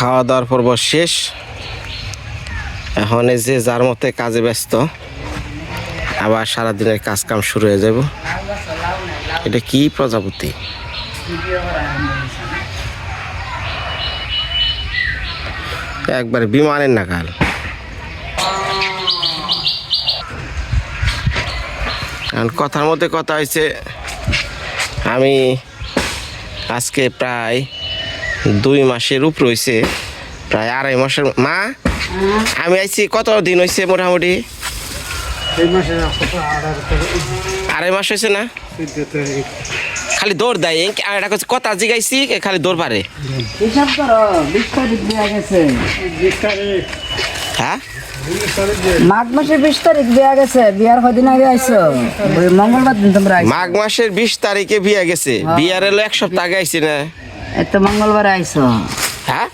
খাওয়া দাওয়ার পর্ব শেষ। এখন যে যার মতে কাজে ব্যস্ত, আবার সারাদিনের কাজকাম শুরু হয়ে যাব। এটা কি প্রজাপতি? একবার বিমানের নাগাল। এখন কথার মধ্যে কথা হয়েছে, আমি আজকে প্রায় দুই মাসের উপর হয়েছে প্রায় আড়াই মাসের মা আমি আইছি কত দিন হয়েছে মোটামুটি? আড়াই মাস হয়েছে না? খালি দৌড় দেয় এটা করছে কথা জিগাইছি খালি দৌড় পারে। হ্যাঁ? মাঘ মাসের বিশ তারিখ দেওয়া গেছে বিয়ার কদিন আগে আইসো মঙ্গলবার দিন তোমরা মাঘ মাসের বিশ তারিখে বিয়া গেছে বিয়ার এলো এক সপ্তাহ আগে আইছি না। এত মঙ্গলবার আইসো হ্যাঁ?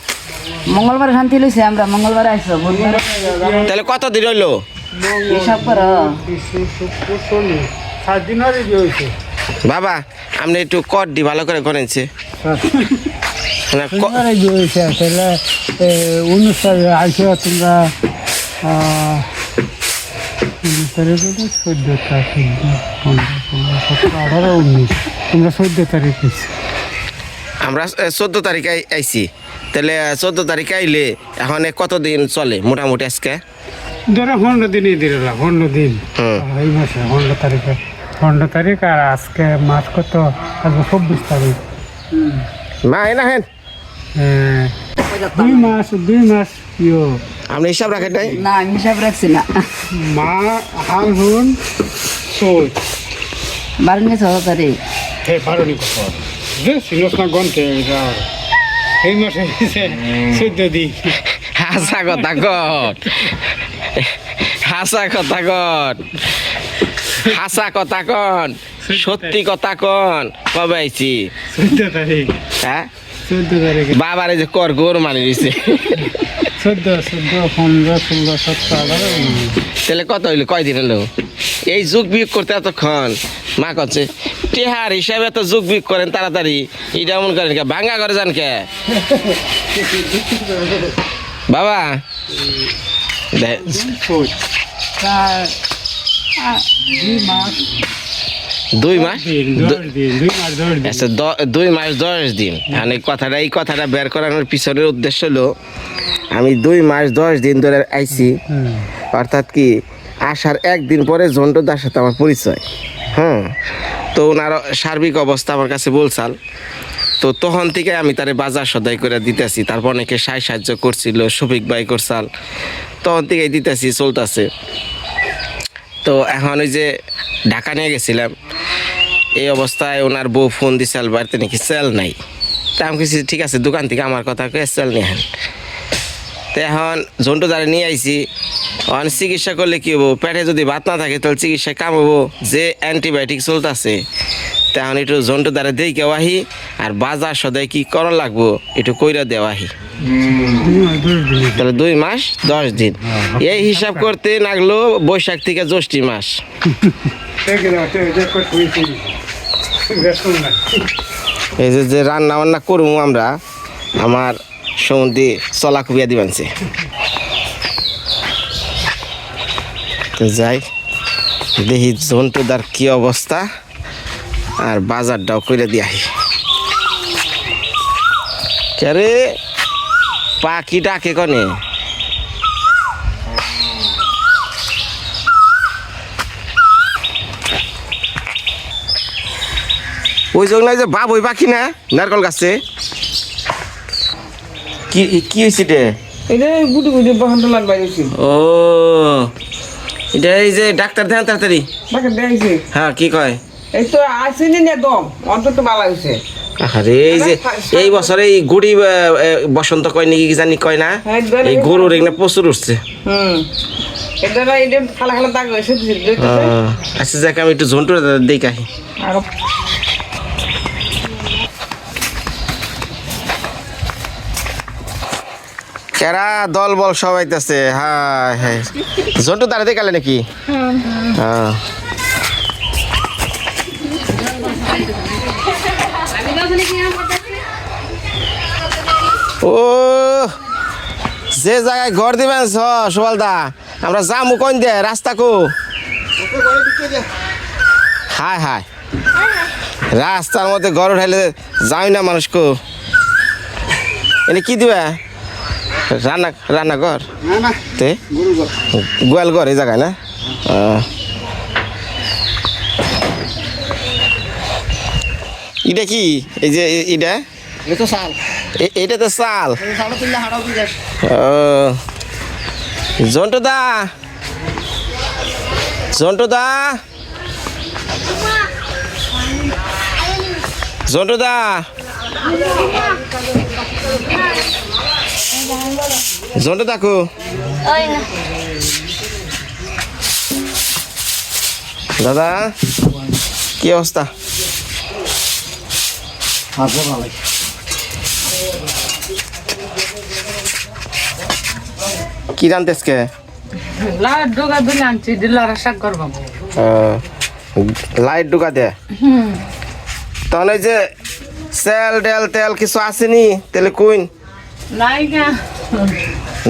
মঙ্গলবার শান্তি লইছে আমরা মঙ্গলবার আইসো তাহলে কত দিন হইল? হিসাব করো। বিশু শুক্র শনি সাত দিন হয়েছে বাবা আপনি একটু কর দি ভালো করে করেছে না, ক- শনিবারে বিয়ে হয়েছে তাহলে উনিশ তারিখ আইসে তোমরা উনিশ চোদ্দ তারিখ আঠারো উনিশ। তোমরা চোদ্দ তারিখ আমরা চোদ্দ তারিখে আই- আইছি। তাহলে চোদ্দ তারিখে আইলে এখন কতদিন চলে মোটামুটি আজকে? ধরো পনেরো দিনই দিলা পনেরো দিন। এই মাসে পনেরো তারিখে পনেরো তারিখ আর আজকে মাস কত? আজকে চব্বিশ তারিখ। মা এ না হেন হ্যাঁ, দুই মাস দুই মাস ইয়ো। আপনি হিসাব রাখেন নাই? না আমি হিসাব রাখছি না। মা হাল হুন সোচ বারো নিয়ে ছয় তারিখ। হে বারোনি কত যে সিনস না গন্তে এই মাসে চোদ্দ দিন। হাসা কথা কন হাসা কথা কন হাসা কথা কন সত্যি কথা কন কবে আইছি? চোদ্দ তারিখ। হ্যাঁ? চোদ্দ তারিখে। বাবারে যে কর গোর মানে দিছে। চোদ্দ চোদ্দ পনেরো ষোলো সতেরো। তাহলে কত হইল? কয়দিন হলো? এই যুগ বিয়োগ করতে এতক্ষণ। মা কচ্ছে, টেহার হিসাবে এত যুগ বিয়োগ করেন তাড়াতাড়ি। এটা এমন করেন কে? ভাঙ্গা করে যান কে? বাবা। দুই মাস? আচ্ছা দুই মাস দশ দিন। মানে কথাটা এই কথাটা বের করানোর পিছনের উদ্দেশ্য হলো, আমি দুই মাস দশ দিন ধরে আইছি। অর্থাৎ কি আসার একদিন পরে জন্টুদার সাথে আমার পরিচয়। হ্যাঁ তো ওনার সার্বিক অবস্থা আমার কাছে বলছাল তো তখন থেকে আমি তারে বাজার সদাই করে দিতেছি। তারপর অনেকে সাই সাহায্য করছিল, শফিক ভাই করছাল তখন থেকেই দিতেছি, চলতেছে। তো এখন ওই যে ঢাকা নিয়ে গেছিলাম। এই অবস্থায় ওনার বউ ফোন দিছিল বাড়িতে নাকি সেল নাই? তা আমি ঠিক আছে, দোকান থেকে আমার কথা সেল নিয়ে এখন জন্টু দ্বারা নিয়ে আইছি অন চিকিৎসা করলে কি হব? পেটে যদি ভাত না থাকে, তাহলে চিকিৎসা কাম হব। যে অ্যান্টিবায়োটিক চলতেছে তখন একটু জন্টু দ্বারা দেই কেউ আহি, আর বাজার সদাই কি করা লাগবো, একটু কইরা দশ দিন তাহলে দুই মাস, দশ দিন। এই হিসাব করতে লাগল বৈশাখ থেকে জ্যৈষ্ঠী মাস। এই যে রান্না বান্না করব আমরা, আমার সমুদ্রে চলা কুবিয়া দিবানছে তো যাই, দেখি জন্তুদার কি অবস্থা, আর বাজারটাও করে দিয়াহি কে পাখি ডাকে কনে? ওই জন্য যে বাপ ওই পাখি না, নারকল গাছে? কি কি হয়েছে রে? এটা গুটি গুটি বসন্ত লাগ বাইরেছি ও এটা এই যে ডাক্তার দেন তাড়াতাড়ি। তাকে দেখছি হ্যাঁ কি কয়? এই তো আসেনি না দম অন্তত ভালো হয়েছে আরে এই যে এই বছর এই গুড়ি বসন্ত কয় নাকি জানি কয় না? হ্যাঁ। এই গরুর এখানে প্রচুর উঠছে। হুম। হয়েছে আচ্ছা যাক আমি একটু ঝন্টু দেখাই। কেরা দল বল সবাই আছে হ্যাঁ। হ্যাঁ ঝন্টু দাঁড়া দেখালে নাকি? হ্যাঁ। ও, যে জায়গায় ঘর দিবেন সোয়ালদা আমরা যামু কোন দে রাস্তা কো? হায় হায়। রাস্তার মধ্যে ঘর উঠাইলে যাই না মানুষ কো। এনে কি দিবা? রান্না রান্না ঘর না না। তে? গরু গোয়াল ঘর এই জায়গায় না। এটা কি? এই যে এটা? এটা তো সাল জন্টু দা! জন্টু দা! জন্টু দা! জন্টু দাকু দাদা কি অবস্থা? কি জানতেস কে? লাইট ঢোকা আনছি ডিলার করব লাইট ঢুকা দে। তাহলে যে সেল ডেল তেল কিছু আসেনি তেলে কুইন। নাই গা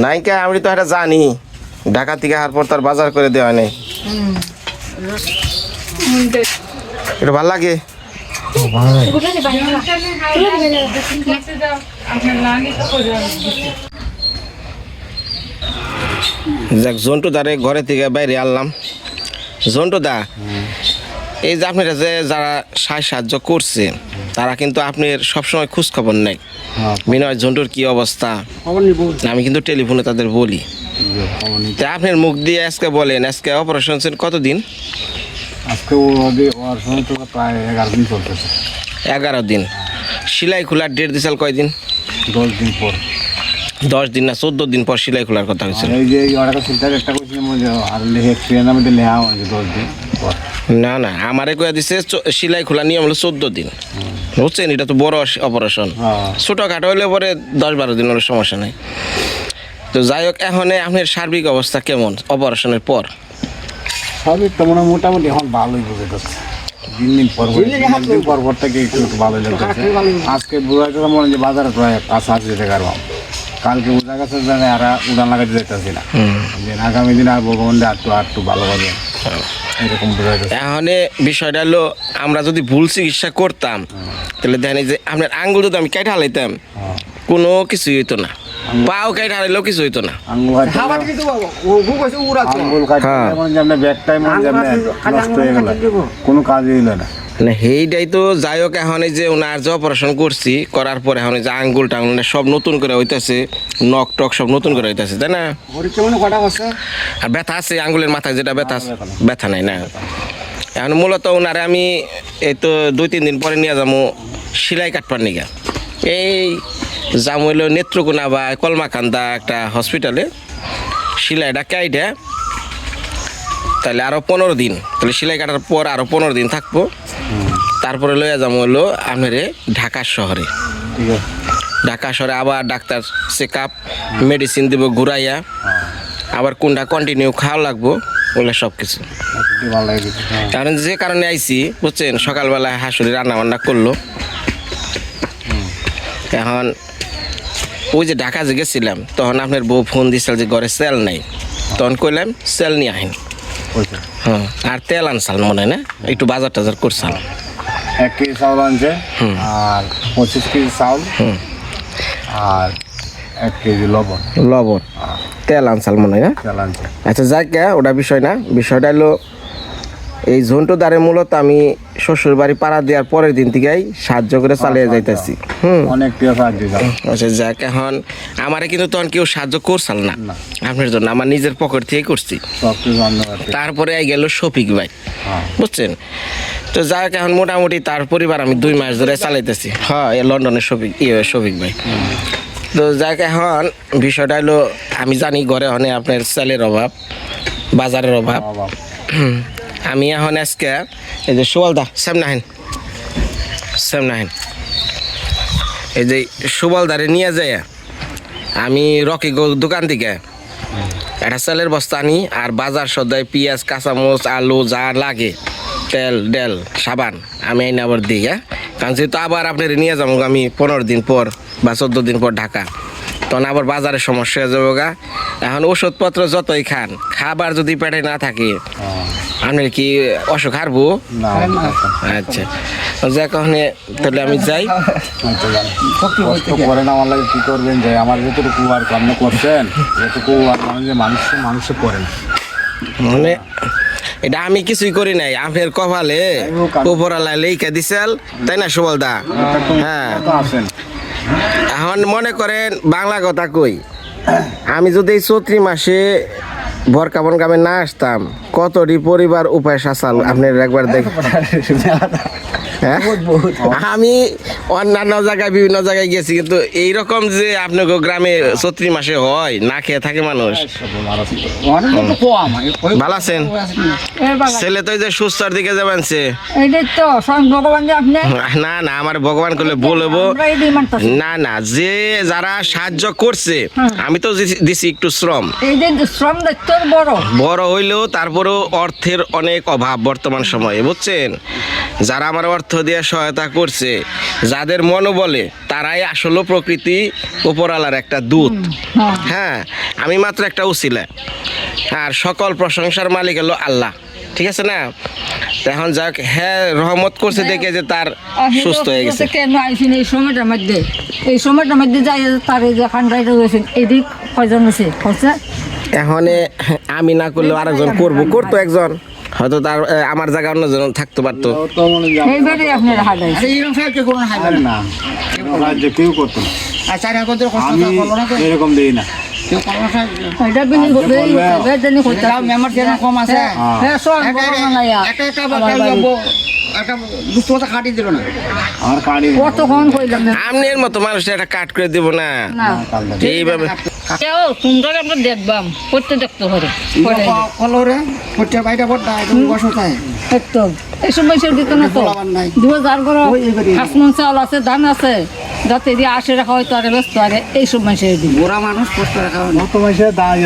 নাই আমি তো এটা জানি। ঢাকা থেকে হার পর তার বাজার করে দেওয়া নেই। এটা ভালো লাগে? যাক জন্টু দারে ঘরে থেকে বাইরে আনলাম। জন্টু দা এই যে আপনারা যে যারা সাহায্য সাহায্য করছে তারা কিন্তু আপনার সবসময় খোঁজ খবর নেই বিনয় জন্টুর কি অবস্থা? আমি কিন্তু টেলিফোনে তাদের বলি। তা আপনার মুখ দিয়ে আজকে বলেন আজকে অপারেশন ছিল কতদিন? আজকে প্রায় এগারো দিন চলতেছে। এগারো দিন। সেলাই খোলার ডেট দিয়েছিল কয়দিন? দশ দিন পর। দশ দিন না চোদ্দ দিন পর সেলাই খোলার কথা হয়েছিল এই যে ওরা ফিল্টার একটা করছিলাম ওই যে আর লেহে ট্রেন আমাদের লেহা হয়েছে দশ দিন পর। না না আমারে কয়ে দিছে সেলাই খোলা নিয়ম হলো চোদ্দ দিন। বুঝছেন? এটা তো বড় অপারেশন হ্যাঁ। ছোটোখাটো হলে পরে দশ বারো দিন হলে সমস্যা নেই। তো যাই হোক এখন আপনার সার্বিক অবস্থা কেমন অপারেশনের পর? সবই তো মনে মোটামুটি এখন ভালোই বুঝে যাচ্ছে। দিন দিন পর পর দিন দিন পর পর থেকে একটু একটু ভালোই লাগতেছে আজকে বোঝা গেছে মনে হয় যে বাজারে প্রায় পাঁচ হাত যেতে পারব কালকে বোঝা গেছে যে না, আর উড়ান লাগাতে যেতেছি না। যে আগামী দিন আর ভগবান আর একটু আর একটু ভালোভাবে এরকম বোঝা যাচ্ছে এখন বিষয়টা হলো আমরা যদি ভুল চিকিৎসা করতাম তাহলে দেখেন যে আপনার আঙ্গুল যদি আমি কেটে হালাইতাম হ্যাঁ। কোনো কিছুই হইতো না। পাও কেটে হারাইলেও কিছু হইতো না। আঙ্গুল হ্যাঁ। হয়। ব্যাগ টাইম কোনো কাজ হইল না। মানে সেইটাই তো যাই হোক এখন এই যে ওনার যে অপারেশন করছি করার পরে এখন যে আঙ্গুল টাঙ্গুল সব নতুন করে হইতেছে নখ টক সব নতুন করে হইতেছে তাই না? আর ব্যথা আছে আঙ্গুলের মাথায় যেটা ব্যথা আছে, ব্যথা নাই না। এখন মূলত ওনারে আমি এই তো দুই তিন দিন পরে নিয়ে যাব সেলাই কাটবার নিগা। এই যাম হইল নেত্রকোনা বা কলমাকান্দা একটা হসপিটালে সেলাইটা কাইটা তাহলে আরও পনেরো দিন তাহলে সেলাই কাটার পর আরও পনেরো দিন থাকব। তারপরে লইয়া যাব হলো আপনার ঢাকা শহরে। ঢাকা শহরে আবার ডাক্তার চেক আপ মেডিসিন দিব ঘুরাইয়া। আবার কোনটা কন্টিনিউ খাওয়া লাগবো ওগুলো সব কিছু হ্যাঁ। কারণ যে কারণে আইছি বুঝছেন? সকালবেলায় হাসুরি রান্না বান্না করল এখন ওই যে ঢাকা যে গেছিলাম তখন আপনার বউ ফোন দিছিল যে ঘরে সেল নাই। তখন কইলাম সেল নিয়ে আহেন। হ্যাঁ আর তেল আনসাল মনে হয় না? একটু বাজার টাজার করছাল। এক কেজি চাউল আনছে আর পঁচিশ কেজি চাউল আর এক কেজি লবণ। লবণ। তেল আনসাল মনে হয় না? তেল আনছে। আচ্ছা যাক গে, ওটা বিষয় না। বিষয়টা হলো এই ঝন্টু দ্বারে মূলত আমি শ্বশুর বাড়ি পাড়া দেওয়ার পরের দিন থেকেই সাহায্য করে চালিয়ে যাইতেছি। হুম। অনেক আচ্ছা যাক এখন আমারে কিন্তু তখন কেউ সাহায্য করছাল না। আপনার জন্য আমার নিজের পকেট থেকে করছি। তারপরে গেল শফিক ভাই। হ্যাঁ। বুঝছেন? তো যাক এখন মোটামুটি তার পরিবার আমি দুই মাস ধরে চালাইতেছি। হ্যাঁ লন্ডনের শফিক ইয়ে শফিক ভাই। তো যাক এখন বিষয়টা হলো আমি জানি ঘরে অনেক আপনার সেলের অভাব বাজারের অভাব। আমি এখন আজকে এই যে সুবলদা সামনে আহেন সামনে এই যে সুবলদারে নিয়ে যায় আমি রকি দোকান থেকে একটা চালের বস্তা আনি, আর বাজার সদাই পেঁয়াজ, কাঁচামরিচ, আলু যা লাগে, তেল, ডেল, সাবান, আমি এই আবার দিই হ্যাঁ কারণ যেহেতু আবার আপনার নিয়ে যাব আমি পনেরো দিন পর বা চোদ্দ দিন পর ঢাকা। তখন আবার বাজারে সমস্যা হয়ে যাবে গা। এখন ওষুধপত্র যতই খান খাবার যদি পেটে না থাকে আপনি কি অসুখ হারবো? আচ্ছা। যাক ওখানে তাহলে আমি যাই। কষ্ট করেন আমার লাগে কি করবেন যে আমার যতটুকু আর আপনি করছেন এতটুকু আর মানে যে মানুষ মানুষে করেন মানে এটা আমি কিছুই করি নাই আপনার কপালে উপরালায় লেখা দিছেল তাই না সুবলদা? হ্যাঁ। এখন মনে করেন বাংলা কথা কই। আমি যদি চৈত্রি মাসে বরকাবন গ্রামে না আসতাম। কতটি পরিবার উপায় সাসাল আপনার একবার দেখ হ্যাঁ? আমি অন্যান্য জায়গায় বিভিন্ন জায়গায় গেছি কিন্তু এইরকম যে আপনার গ্রামে চৈত্রি মাসে হয় না খেয়ে থাকে মানুষ। ভালো আছেন? ছেলে তো এই যে সুস্থর দিকে যাবেন সে না না আমার ভগবান করলে বলব না না যে যারা সাহায্য করছে আমি তো দিছি- একটু শ্রম। এই যে দায়িত্ব বড়? বড় হইলেও তারপরেও অর্থের অনেক অভাব বর্তমান সময়ে বুঝছেন? যারা আমার অর্থ দিয়ে সহায়তা করছে যাদের মনোবলে তারাই আসলে প্রকৃতি উপরালার একটা দূত। হ্যাঁ। হ্যাঁ আমি মাত্র একটা উচিলা আর সকল প্রশংসার মালিক হলো আল্লাহ ঠিক আছে না? এখন যাক হ্যাঁ রহমত করছে দেখে যে তার সুস্থ হয়ে গেছে। কেন? আইসিন এই সময়টার মধ্যে। এই সময়টার মধ্যে যাই তার যে খান্ডাইটা রয়েছেন এদিক কয়জন আছে? হচ্ছে এখন আমি না করলে আরেকজন করব করতো একজন। হয়তো তার আমার জায়গা অন্যজন থাকতে পারতো। কেউ করতো না। এরকম দিই না। হ্যাঁ বড় আমনের মতো মানুষ একটা কাট করে দিব না। না। এইভাবে সুন্দর আমরা দেখবাম। করতে দেখতে হবে একদম। এই সময় সে দিত না তো? দু হাজার করে আসমন চাউল আছে ধান আছে। যাতে দিয়ে আসে রাখা ব্যস্ত আরে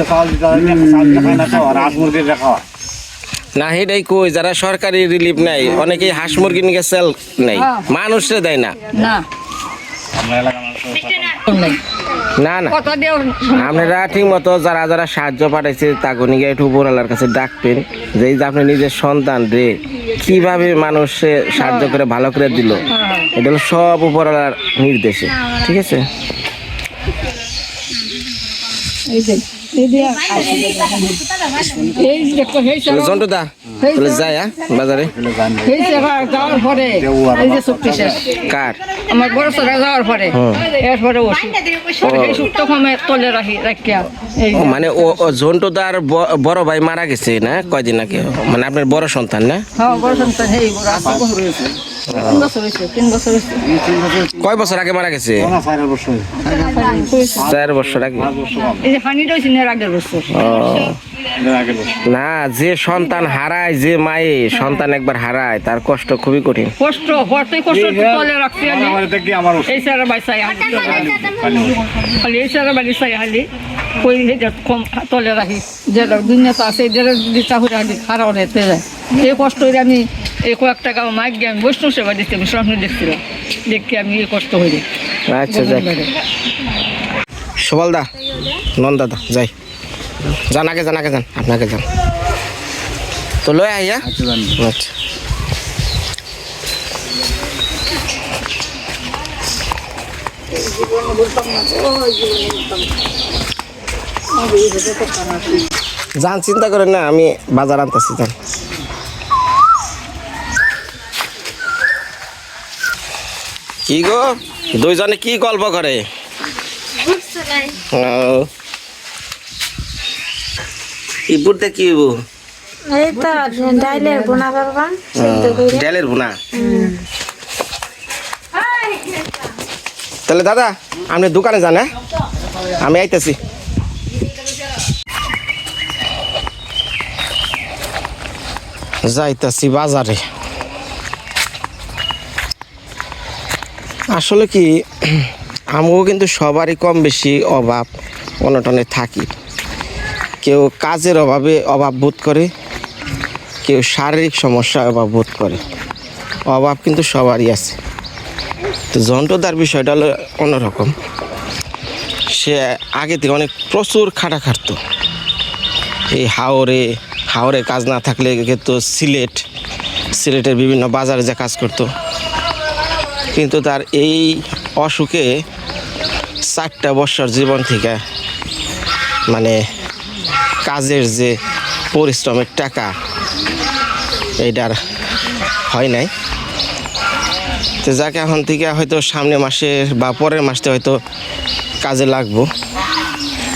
চাল না খাওয়া মুরগির না কই যারা সরকারি রিলিফ নাই অনেকেই হাঁস মুরগি নিয়ে সেল নেই হ্যাঁ। মানুষে দেয় না। না। আমরা মানুষ না না আপনারা ঠিক মতো যারা যারা সাহায্য পাঠাইছে তাগুনিকে একটু উপরওয়ালার কাছে ডাকবেন যে যে আপনি নিজের সন্তান রে কীভাবে মানুষে সাহায্য করে ভালো করে দিল এটা হলো সব উপরওয়ালার নির্দেশে ঠিক আছে এই যে এই যে এই দেখো এই তাহলে জন্টু দা তাহলে হ্যাঁ বাজারে? যাওয়ার পরে এই যে চুক্তি শেষ। কার? আমার বড় সরা যাওয়ার পরে। এরপরে ওষুধ কমে তলে রাখি রাখিয়া। মানে ও জন্টু দার বড় ভাই মারা গেছে না? কয়দিন আগে? মানে আপনার বড় সন্তান না? হ্যাঁ বড় সন্তান এই বড় আছে। তিন বছর হয়েছে তিন বছর হয়েছে। কয় বছর আগে মারা গেছে? চার বছর। আগে। এই যে হানি রয়েছে এর আগের বছর। না যে সন্তান হারায় যে মায়ে সন্তান একবার হারায় তার কষ্ট খুবই কঠিন। কষ্ট হরতেই কষ্ট তলে রাখছি আমি। আমার দেখি আমার এই সারা বাই চাই খালি এই সারা বাড়ি চাই খালি। কই হেটা কম তলে রাখি। যেটা দুনিয়াতে আছে যেটা দিতা হয়ে রাখি খারাপ রেতে যায় এই কষ্ট আমি এই কয়েক টাকা মাইক গিয়ে আমি বৈষ্ণব সেবা দিচ্ছি আমি স্বপ্ন দেখছিলাম। দেখি আমি এই কষ্ট হয়ে আচ্ছা যাই। সবল দা নন দাদা যাই। যান আগে যান আগে যান আপনাকে যান। তো লয় আইয়া আচ্ছা যান। চিন্তা করেন না আমি বাজার আনতেছি যান। কি গো? দুইজনে কি গল্প করে? ও। এই বুটটা কি হইব? এই তো ডাইলের বোনা করবা তাহলে দাদা আপনি দোকানে যান হ্যাঁ? আমি আইতেছি। যাইতেছি বাজারে। আসলে কি আমিও কিন্তু সবারই কম বেশি অভাব অনটনে থাকি। কেউ কাজের অভাবে অভাব বোধ করে, কেউ শারীরিক সমস্যা অভাব বোধ করে। অভাব কিন্তু সবারই আছে। তো জন্টদার বিষয়টা হলো অন্যরকম। সে আগে থেকে অনেক প্রচুর খাটা খাটতো। এই হাওরে হাওরে কাজ না থাকলে তো সিলেট, সিলেটের বিভিন্ন বাজারে যা কাজ করতো। কিন্তু তার এই অসুখে চারটা বছর জীবন থেকে মানে কাজের যে পরিশ্রমের টাকা এইটার হয় নাই। তো যাকে এখন থেকে হয়তো সামনে মাসে বা পরের মাসে হয়তো কাজে লাগবো।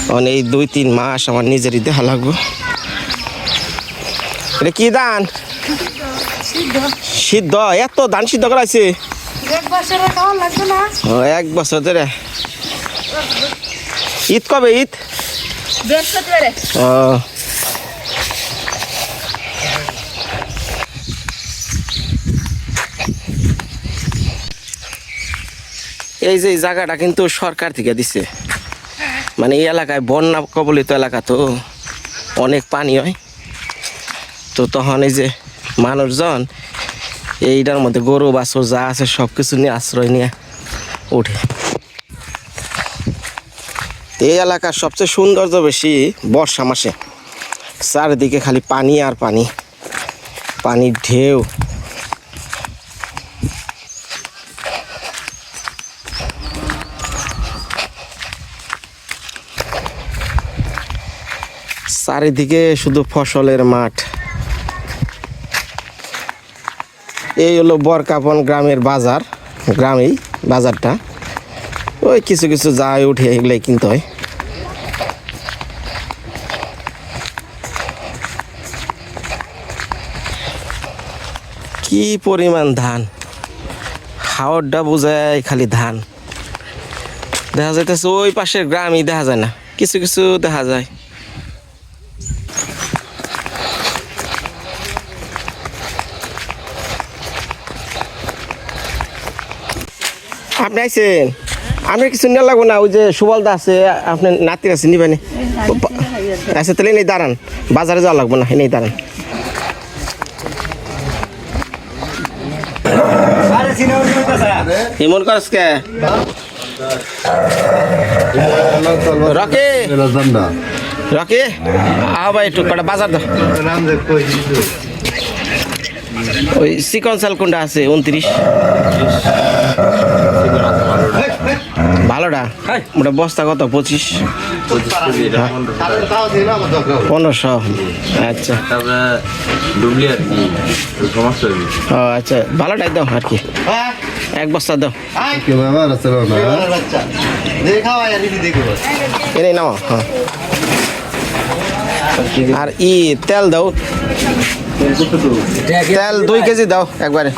কারণ এই দুই তিন মাস আমার নিজেরই দেখা লাগবো। এটা কি দান? সিদ্ধ। এত ধান সিদ্ধ করাইছে এক বছর ধরে। ঈদ কবে? ঈদ? বৃহস্পতিবারে। এই যে জায়গাটা কিন্তু সরকার থেকে দিছে। মানে এই এলাকায় বন্যা কবলিত এলাকা তো অনেক পানি হয়। তো তখন এই যে মানুষজন এইটার মধ্যে গরু, বাছর যা আছে সব কিছু নিয়ে আশ্রয় নিয়ে ওঠে। এই এলাকার সবচেয়ে সৌন্দর্য বেশি বর্ষা মাসে। চারিদিকে খালি পানি আর পানি। পানির ঢেউ। চারিদিকে শুধু ফসলের মাঠ। এই হলো বরকাপন গ্রামের বাজার, গ্রামেই বাজারটা। ওই কিছু কিছু যায়, উঠে এগুলাই কিনতে হয়। কি পরিমাণ ধান? হাওড়টা বোঝায় খালি ধান। দেখা যাইতেছে ওই পাশের গ্রামই দেখা যায় না। কিছু কিছু দেখা যায়। আপনি আইছেন? আপনার কিছু নেওয়া লাগবো না, ওই যে সুবলদা আছে, আপনার নাতির আছে নিবেনি আচ্ছা তাহলে নেই দাঁড়ান, বাজারে যাওয়া লাগবো না এনেই দাঁড়ান। এমন করস কে? রকে? রকে? ভাই, একটু কটা বাজার ওই চিকন চাল কোনটা আছে, উনত্রিশ? ভালোটা ওটা বস্তা কত? পঁচিশ? পনেরোশো। আচ্ছা। হয়ে ও আচ্ছা। ভালোটাই দাও আর কি। এক বস্তা দাও। এনে নাও হ্যাঁ। আর ই তেল দাও। তেল দুই কেজি দাও একবারে।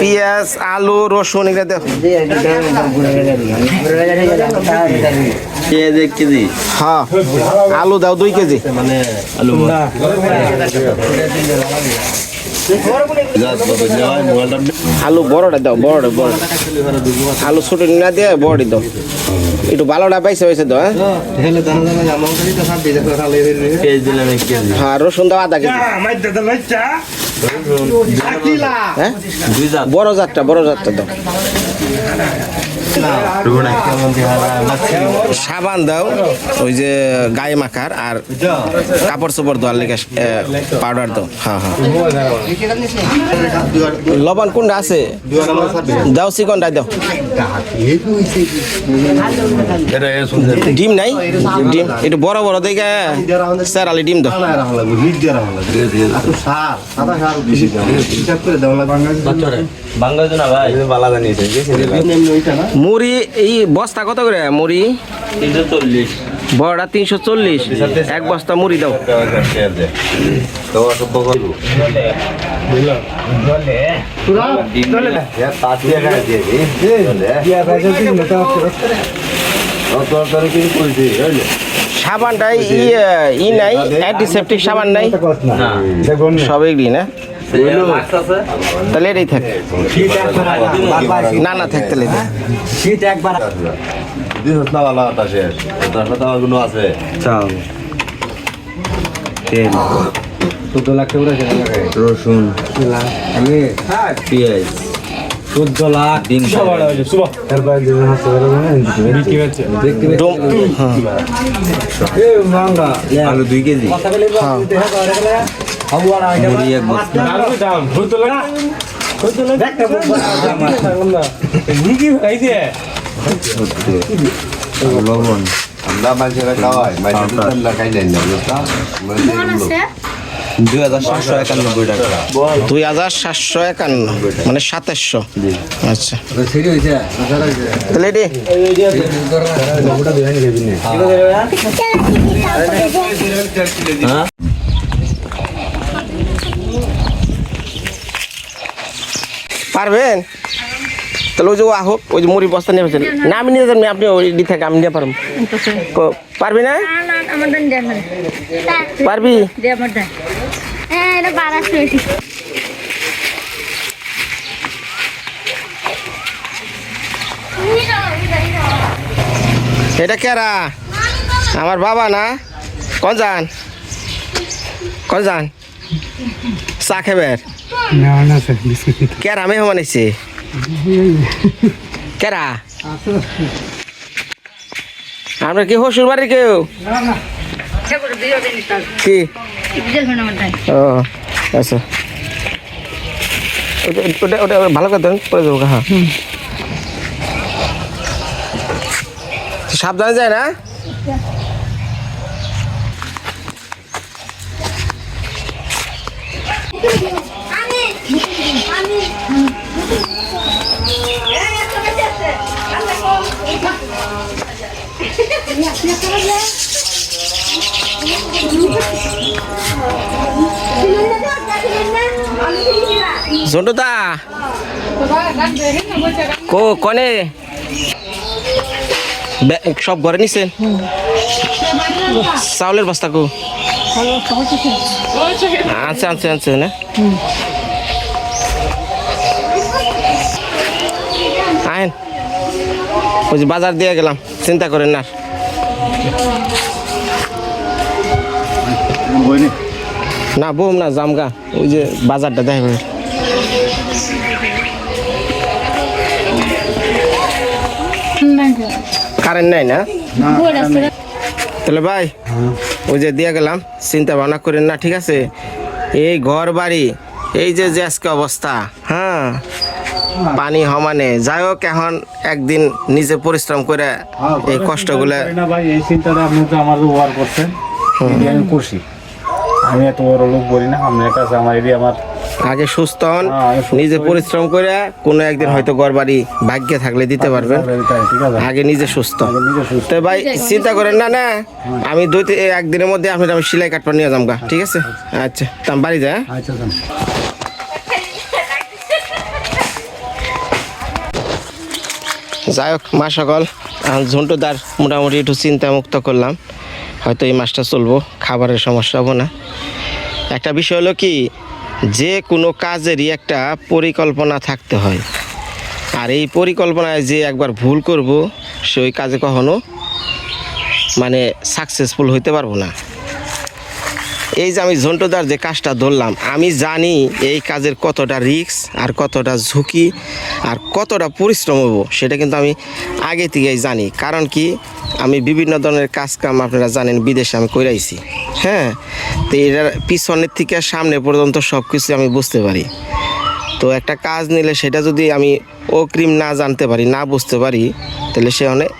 পেঁয়াজ, আলু, রসুন, এগুলো কেজি হ্যাঁ আলু দাও দুই কেজি। আলু আলু বড়টা দাও বড়টা বড়। আলু ছোট না দিয়ে বড়টি দাও। একটু ভালোটা পাইছে হয়েছে তো হ্যাঁ? কেজি হ্যাঁ রসুন দাও আধা কেজি। হ্যাঁ বড় জাতটা বড় জাতটা দাও সাবান দাও ওই যে গায়ে মাখার আর কাপড় চোপড় দেওয়ার লেগে পাউডার দাও। হ্যাঁ হ্যাঁ। লবণ কোনটা আছে? দাও চিকনটা দাও। ডিম নাই? ডিম একটু বড় বড় দেখে স্যার আলি ডিম দাও। বাংলা না ভাই বালা জানিয়েছে মুড়ি এই বস্তা কত করে মুড়ি তিনশো চল্লিশ বড়টা তিনশো চল্লিশ এক বস্তা মুড়ি দাও সাবানটা ই ই নাই অ্যান্টিসেপটিক সাবান নাই। সব এগুলি না। তাহলে এটাই থাক। না না থাক তাহলে এটা। আছে চোদ্দ লাখ টাকা উঠেছে না লাগাই রসুন। আমি পেঁয়াজ। চোদ্দ লাখ হ্যাঁ মাঙ্গা আলু দুই কেজি। কথা বলে হাবু আর আইটা মুড়ি এক বস্তা। লবণ। আমরা মানুষেরা খাওয়াই। মানুষের খাই দেন না বুঝলাম দুই হাজার সাতশো একানব্বই টাকা। দুই হাজার সাতশো একান্ন মানে সাতাশশো। আচ্ছা। তাহলে এটি নিয়ে যাবি হ্যাঁ পারবেন? তাহলে ওই যে ও আহোক ওই যে মুড়ি বস্তা নিয়ে ফেলছেন না আমি নিয়ে যাবেন আপনি ওই দিক থেকে আমি নিয়ে পারব। পারবি না? পারবি? হ্যাঁ এটা বারাসো এটি এটা কেরা আমার বাবা না? কন যান কন যান চা খেবের? না না স্যার বিস্কুট খেতে। কেরা মেহমান এসে কেরা আমরা কি হসুর বাড়ি কেউ কি? ও আচ্ছা ওটা ভালো করে দেন পরে দেবো হ্যাঁ সাবধানে যায় না জন্টুদা কো, কনে? সব ঘরে নিছেন চাউলের বস্তা কো? আনছে আনছে আনছে, না? আইন ওই বাজার দিয়ে গেলাম, চিন্তা করেন না। না বম না জামগা। ওই যে বাজারটা দেখা কারেন্ট নাই না? তাহলে ভাই ওই যে দিয়ে গেলাম চিন্তা ভাবনা করেন না ঠিক আছে? এই ঘর বাড়ি এই যে আজকে অবস্থা হ্যাঁ? পানি সমানে। যাই হোক এখন একদিন নিজে পরিশ্রম করে এই কষ্টগুলো ভাই এই চিন্তাটা আপনি তো আমার করছেন। আমি করছি। আমি এত বড় লোক বলি না আপনার কাছে আমার এটি আমার আগে সুস্থ হন হ্যাঁ, নিজে পরিশ্রম করে কোনো একদিন হয়তো ঘর বাড়ি ভাগ্যে থাকলে দিতে পারবেন। আগে নিজে সুস্থ। আগে নিজে সুস্থ। তো ভাই চিন্তা করেন না না। আমি দুই একদিনের মধ্যে আপনার আমি সেলাই কাটপা নিয়ে যাম গা ঠিক আছে? আচ্ছা। তা আমি বাড়ি যায় আচ্ছা। যাই হোক মা সকল ঝন্টুদার মোটামুটি একটু চিন্তা মুক্ত করলাম। হয়তো এই মাসটা চলবো, খাবারের সমস্যা হব না। একটা বিষয় হলো কি, যে কোনো কাজেরই একটা পরিকল্পনা থাকতে হয়। আর এই পরিকল্পনায় যে একবার ভুল করব সেই কাজে কখনো মানে সাকসেসফুল হইতে পারব না। এই যে আমি ঝন্টুদার যে কাজটা ধরলাম, আমি জানি এই কাজের কতটা রিস্ক আর কতটা ঝুঁকি আর কতটা পরিশ্রম হব, সেটা কিন্তু আমি আগে থেকেই জানি। কারণ কি, আমি বিভিন্ন ধরনের কাজকাম আপনারা জানেন, বিদেশে আমি কইরাইছি। হ্যাঁ তো এটার পিছনের থেকে সামনে পর্যন্ত সব কিছু আমি বুঝতে পারি। তো একটা কাজ নিলে সেটা যদি আমি অগ্রিম না জানতে পারি, না বুঝতে পারি, তাহলে সে অনেক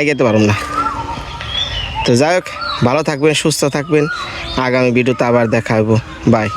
এগোতে পারব না। তো যাই হোক ভালো থাকবেন সুস্থ থাকবেন। আগামী ভিডিওতে আবার দেখাবো বাই